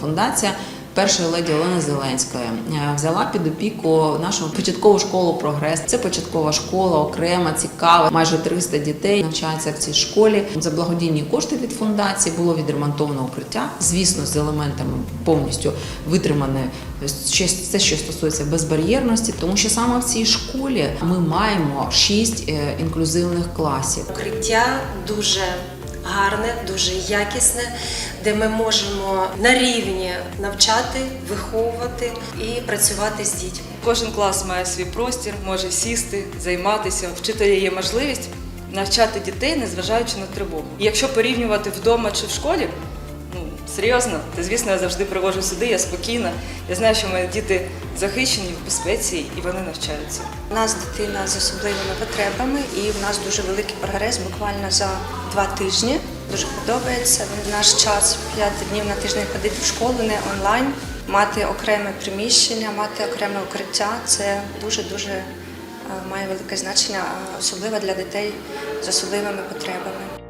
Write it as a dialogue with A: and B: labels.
A: фундація першої леді Олени Зеленської е, взяла під опіку нашу початкову школу Прогрес. Це початкова школа, окрема, цікава. Майже 300 дітей навчаються в цій школі. За благодійні кошти від фундації було відремонтовано укриття. Звісно, з елементами повністю витримане все, що стосується безбар'єрності, тому що саме в цій школі ми маємо шість е, інклюзивних класів.
B: Укриття дуже гарне, дуже якісне, де ми можемо на рівні навчати, виховувати і працювати з дітьми.
C: Кожен клас має свій простір, може сісти, займатися. Вчителя є можливість навчати дітей, незважаючи на тривогу. Якщо порівнювати вдома чи в школі, серйозно, то звісно, я завжди привожу сюди, я спокійна. Я знаю, що мої діти захищені в безпеці і вони навчаються.
D: У нас дитина з особливими потребами, і в нас дуже великий прогрес буквально за два тижні. Дуже подобається. В наш час п'ять днів на тиждень ходити в школу, не онлайн, мати окреме приміщення, мати окреме укриття. Це дуже дуже має велике значення, особливо для дітей з особливими потребами.